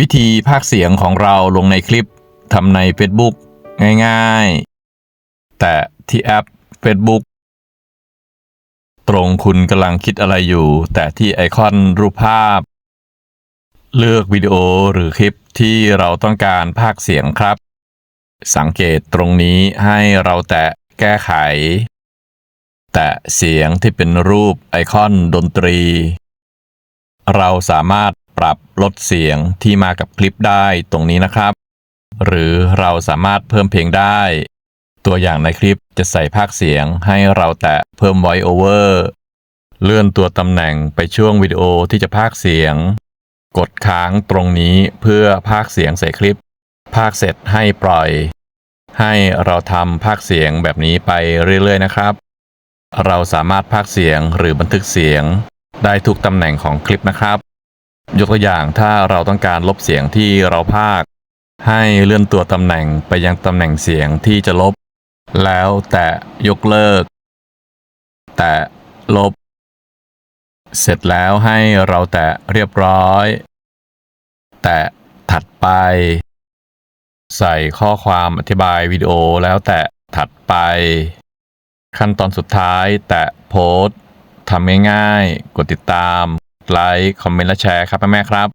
วิธีพากเสียงของเราลงในคลิปทำใน Facebook ง่ายๆ แต่ที่แอป Facebook ตรงคุณกำลังคิดอะไรอยู่ แต่ที่ไอคอนรูปภาพ เลือกวิดีโอหรือคลิปที่เราต้องการพากเสียงครับ สังเกตตรงนี้ให้เราแตะแก้ไข แตะเสียงที่เป็นรูปไอคอนดนตรี เราสามารถ ปรับลดเสียงที่มากับคลิปได้ตรงนี้นะครับ หรือเราสามารถเพิ่มเพลงได้ ตัวอย่างในคลิปจะใส่ภาคเสียงให้เราแตะเพิ่ม voice over เลื่อนตัวตำแหน่งไปช่วงวิดีโอที่จะพากเสียง กดค้างตรงนี้เพื่อพากเสียงใส่คลิป พากเสร็จให้ปล่อย ให้เราทำพากเสียงแบบนี้ไปเรื่อยๆนะครับ เราสามารถพากเสียงหรือบันทึกเสียงได้ทุกตำแหน่งของคลิปนะครับ ยกตัวอย่างถ้าเราต้องการลบเสียงที่เราพากให้เลื่อนตัวตำแหน่งไปยังตำแหน่งเสียงที่จะลบ แล้วแตะยกเลิก แตะลบ เสร็จแล้วให้เราแตะเรียบร้อย แตะถัดไป ใส่ข้อความอธิบายวิดีโอแล้วแตะถัดไป ขั้นตอนสุดท้ายแตะโพสต์ทำง่ายๆ กดติดตาม ไลค์ คอมเมนต์และแชร์ครับแม่ๆครับ